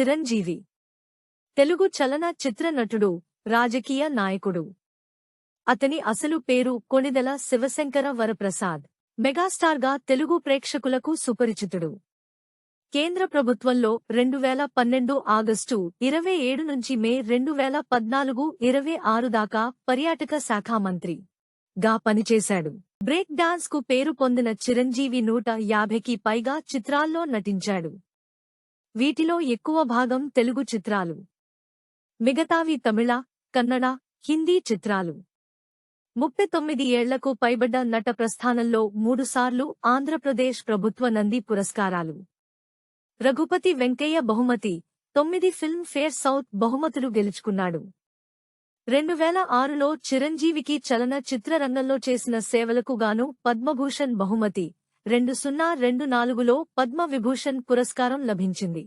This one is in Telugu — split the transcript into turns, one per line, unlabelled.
చిరంజీవి. తెలుగు చలన చిత్ర నటుడు రాజకీయ నాయకుడు. అతని అసలు పేరు కొణిదెల శివశంకర వరప్రసాద్. మెగాస్టార్గా తెలుగు ప్రేక్షకులకు సుపరిచితుడు. కేంద్ర ప్రభుత్వంలో రెండు వేల పన్నెండు ఆగస్టు ఇరవై ఏడు నుంచి మే రెండు వేల పద్నాలుగు ఇరవై ఆరు దాకా పర్యాటక శాఖ మంత్రి గా పనిచేశాడు. బ్రేక్ డాన్స్కు పేరు పొందిన చిరంజీవి నూట యాభైకి పైగా చిత్రాల్లో నటించాడు. వీటిలో ఎక్కువ భాగం తెలుగు చిత్రాలు. మిగతావి తమిళ కన్నడ హిందీ చిత్రాలు. ముప్పై తొమ్మిది ఏళ్ళకు పైబడ్డ నట ప్రస్థానంలో మూడుసార్లు ఆంధ్రప్రదేశ్ ప్రభుత్వ నంది పురస్కారాలు. రఘుపతి వెంకయ్య బహుమతి తొమ్మిది ఫిల్మ్ ఫేర్ సౌత్ బహుమతులు గెలుచుకున్నాడు. రెండు వేల ఆరులో చిరంజీవికి చలన చిత్రరంగంలో చేసిన సేవలకు గాను పద్మభూషణ్ బహుమతి రెండు సున్నా రెండు నాలుగులో పద్మ విభూషణ్ పురస్కారం లభించింది.